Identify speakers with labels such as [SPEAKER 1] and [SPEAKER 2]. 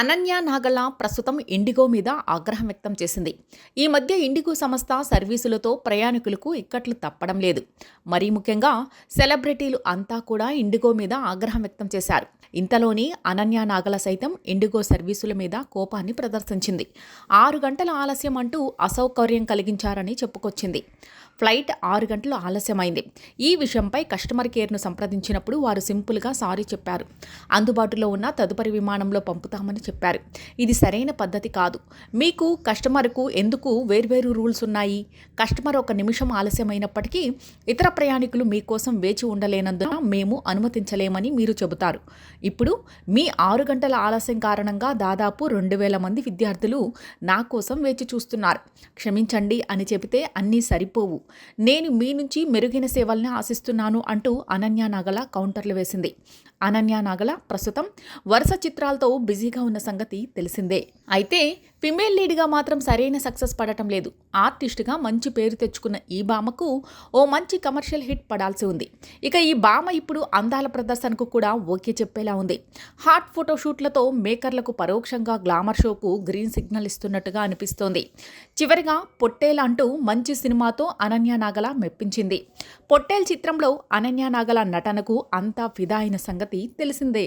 [SPEAKER 1] అనన్య నాగల ప్రస్తుతం ఇండిగో మీద ఆగ్రహం వ్యక్తం చేసింది. ఈ మధ్య ఇండిగో సంస్థ సర్వీసులతో ప్రయాణికులకు ఇక్కట్లు తప్పడం లేదు. మరీ ముఖ్యంగా సెలబ్రిటీలు అంతా కూడా ఇండిగో మీద ఆగ్రహం వ్యక్తం చేశారు. ఇంతలోని అనన్య నాగల సైతం ఇండిగో సర్వీసుల మీద కోపాన్ని ప్రదర్శించింది. ఆరు గంటల ఆలస్యం అంటూ అసౌకర్యం కలిగించారని చెప్పుకొచ్చింది. ఫ్లైట్ ఆరు గంటలు ఆలస్యమైంది. ఈ విషయంపై కస్టమర్ కేర్ను సంప్రదించినప్పుడు వారు సింపుల్గా సారీ చెప్పారు. అందుబాటులో ఉన్న తదుపరి విమానంలో పంపుతామని చెప్పారు. ఇది సరైన పద్ధతి కాదు. మీకు కస్టమర్కు ఎందుకు వేర్వేరు రూల్స్ ఉన్నాయి? కస్టమర్ ఒక నిమిషం ఆలస్యమైనప్పటికీ ఇతర ప్రయాణికులు మీకోసం వేచి ఉండలేనందున మేము అనుమతించలేమని మీరు చెబుతారు. ఇప్పుడు మీ ఆరు గంటల ఆలస్యం కారణంగా దాదాపు రెండు వేల మంది విద్యార్థులు నా కోసం వేచి చూస్తున్నారు. క్షమించండి అని చెబితే అన్నీ సరిపోవు. నేను మీ నుంచి మెరుగైన సేవల్ని ఆశిస్తున్నాను అంటూ అనన్య నాగల కౌంటర్లు వేసింది. అనన్య నాగల ప్రస్తుతం వరుస చిత్రాలతో బిజీగా ఉన్న సంగతి తెలిసిందే. అయితే ఫిమేల్ లీడ్గా మాత్రం సరైన సక్సెస్ పడటం లేదు. ఆర్టిస్ట్గా మంచి పేరు తెచ్చుకున్న ఈ భామకు ఓ మంచి కమర్షియల్ హిట్ పడాల్సి ఉంది. ఇక ఈ భామ ఇప్పుడు అందాల ప్రదర్శనకు కూడా ఓకే చెప్పేలా ఉంది. హాట్ ఫోటోషూట్లతో మేకర్లకు పరోక్షంగా గ్లామర్ షోకు గ్రీన్ సిగ్నల్ ఇస్తున్నట్టుగా అనిపిస్తోంది. చివరిగా పొట్టేల్ అంటూ మంచి సినిమాతో అనన్య నాగల మెప్పించింది. పొట్టేల్ చిత్రంలో అనన్య నాగల నటనకు అంతా ఫిదా అయిన సంగతి తెలిసిందే.